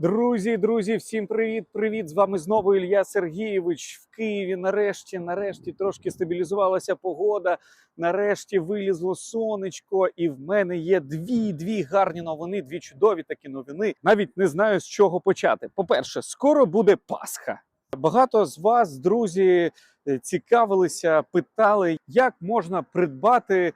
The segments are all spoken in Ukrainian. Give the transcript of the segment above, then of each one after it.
Друзі, друзі, всім привіт! Привіт! З вами знову Ілля Сергійович в Києві. Нарешті, нарешті трошки стабілізувалася погода. Нарешті вилізло сонечко, і в мене є дві дві гарні новини, дві чудові такі новини. Навіть не знаю з чого почати. По-перше, скоро буде Пасха. Багато з вас, друзі, е, цікавилися, питали, як можна придбати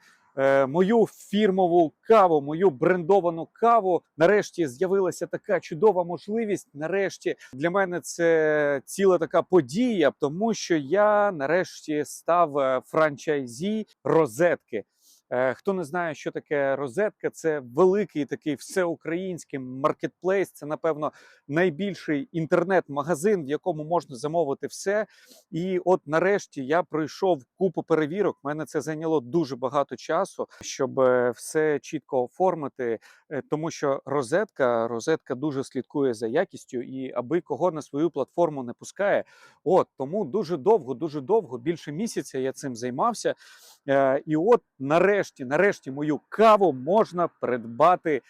мою фірмову каву, мою брендовану каву. Нарешті з'явилася така чудова можливість. Нарешті для мене це ціла така подія, тому що я нарешті став е, франчайзі розетки. Е, Хто не знає, що таке розетка, це великий такий всеукраїнський маркетплейс. Це напевно найбільший інтернет-магазин, в якому можна замовити все. І от нарешті я пройшов купу перевірок. Мене це зайняло дуже багато часу, щоб е, все чітко оформити. Е, Тому що розетка, розетка дуже слідкує за якістю, і аби кого на свою платформу не пускає. От тому дуже довго, дуже довго, більше місяця я цим займався. Е, І от нарешті, нарешті, мою каву можна придбати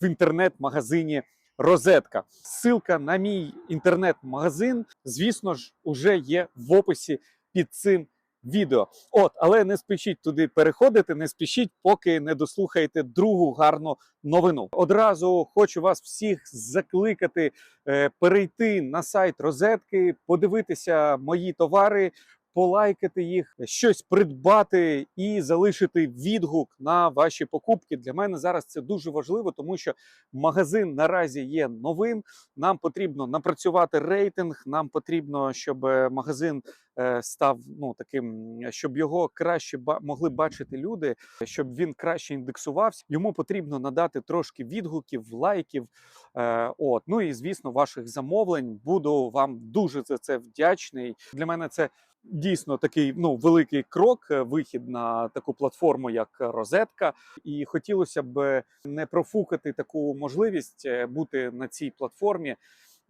в інтернет-магазині Розетка. Ссылка на мій інтернет-магазин, звісно ж, уже є в описі під цим відео. От, але не спішіть туди переходити, не спішіть, поки не дослухаєте другу гарну новину. Одразу хочу вас всіх закликати е, перейти на сайт Розетки, подивитися мої товари. Полайкати їх, щось придбати і залишити відгук на ваші покупки. Для мене зараз це дуже важливо, тому що магазин наразі є новим. Нам потрібно напрацювати рейтинг. Нам потрібно, щоб е, магазин е, став ну таким, щоб його краще могли бачити люди, щоб він краще індексувався. Йому потрібно надати трошки відгуків, лайків. Е, От ну і звісно, ваших замовлень. Буду вам дуже за це вдячний. Для мене це. Дійсно такий ну великий крок, е, вихід на таку платформу, як Розетка, і хотілося б не профукати таку можливість е, бути на цій платформі.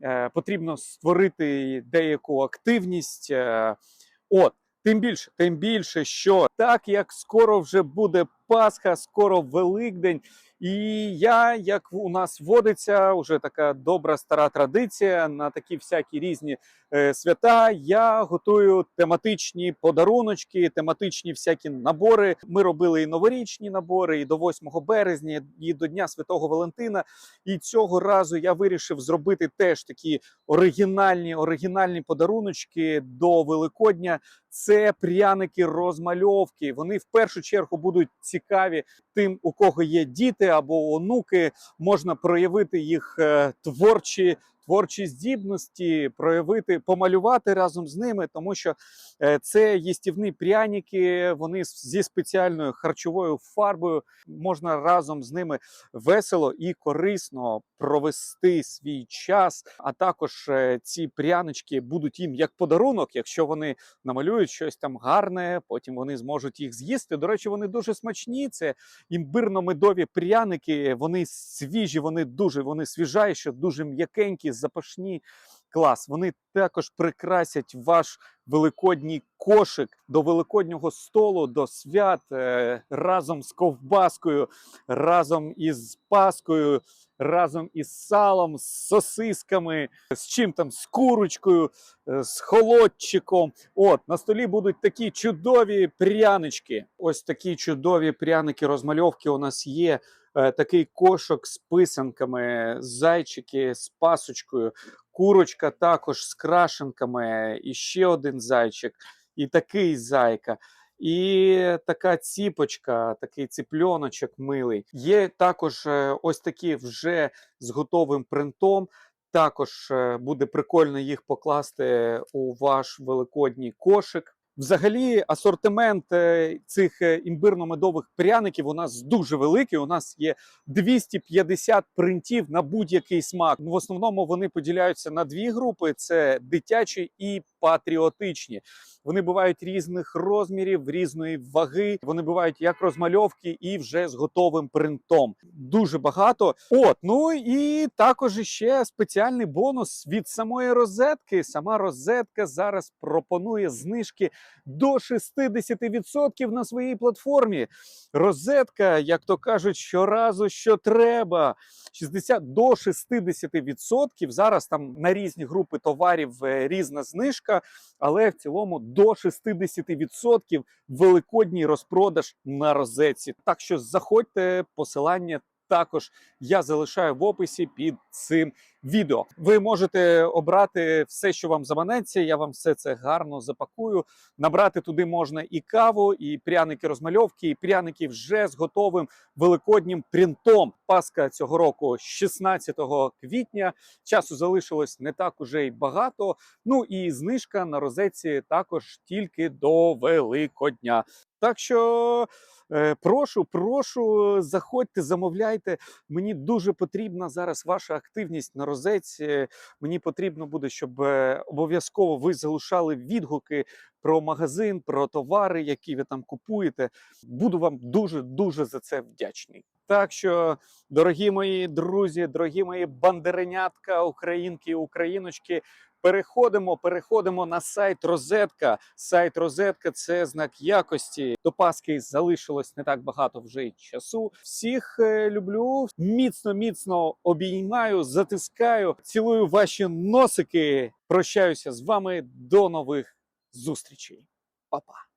Е, Потрібно створити деяку активність. е, От тим більше, тим більше, що так як скоро вже буде Пасха, скоро Великдень. І я, як у нас водиться, вже така добра стара традиція на такі всякі різні е, свята. Я готую тематичні подаруночки, тематичні всякі набори. Ми робили і новорічні набори, і до 8 березня, і до Дня Святого Валентина. І цього разу я вирішив зробити теж такі оригінальні, оригінальні подаруночки до Великодня. Це пряники розмальовки. Вони в першу чергу будуть цікаві тим, у кого є діти або онуки. Можна проявити їх е, творчі. Творчі здібності проявити, помалювати разом з ними, тому що е, це їстівні пряники, вони зі спеціальною харчовою фарбою. Можна разом з ними весело і корисно провести свій час. А також е, ці прянички будуть їм як подарунок, якщо вони намалюють щось там гарне, потім вони зможуть їх з'їсти. До речі, вони дуже смачні. Це імбирно-медові пряники. Вони свіжі, вони дуже вони свіжайші, дуже м'якенькі, запашні. Клас. Вони також прикрасять ваш великодній кошик до великоднього столу, до свят е, разом з ковбаскою, разом із паскою, разом із салом, з сосисками, з чим там, з курочкою, е, з холодчиком. От на столі будуть такі чудові прянички. Ось такі чудові пряники розмальовки у нас є. Е, Такий кошик з писанками, зайчики з пасочкою, курочка також з крашенками, і ще один зайчик, і такий зайка. І така ціпочка, такий ціпльоночок милий. Є також е, ось такі вже з готовим принтом. Також е, буде прикольно їх покласти у ваш великодній кошик. Взагалі, асортимент е, цих е, імбирно-медових пряників у нас дуже великий. У нас є 250 принтів на будь-який смак. Ну, В основному вони поділяються на дві групи: це дитячі і патріотичні. Вони бувають різних розмірів, різної ваги. Вони бувають як розмальовки, і вже з готовим принтом. Дуже багато. От ну і також ще спеціальний бонус від самої розетки. Сама розетка зараз пропонує знижки до 60% на своїй платформі. Розетка, як то кажуть, щоразу, що треба. 60 до 60%. Зараз там на різні групи товарів е, різна знижка, але в цілому до 60% великодній розпродаж на розетці. Так що заходьте, посилання також я залишаю в описі під цим відео. Ви можете обрати все, що вам заманеться. Я вам все це гарно запакую. Набрати туди можна і каву, і пряники розмальовки, і пряники вже з готовим великоднім принтом. Паска цього року 16 квітня. Часу залишилось не так уже й багато. Ну і знижка на розетці також тільки до Великодня. Так що е, прошу, прошу, заходьте, замовляйте. Мені дуже потрібна зараз ваша активність на розетці. Мені потрібно буде, щоб е, обов'язково ви залишали відгуки про магазин, про товари, які ви там купуєте. Буду вам дуже дуже за це вдячний. Так що, дорогі мої друзі, дорогі мої бандеренятка, українки, україночки. Переходимо, переходимо на сайт Розетка. Сайт Розетка це знак якості. До Паски залишилось не так багато вже й часу. Всіх е, люблю, міцно, міцно обіймаю, затискаю, цілую ваші носики. Прощаюся з вами. До нових зустрічей. Па-па.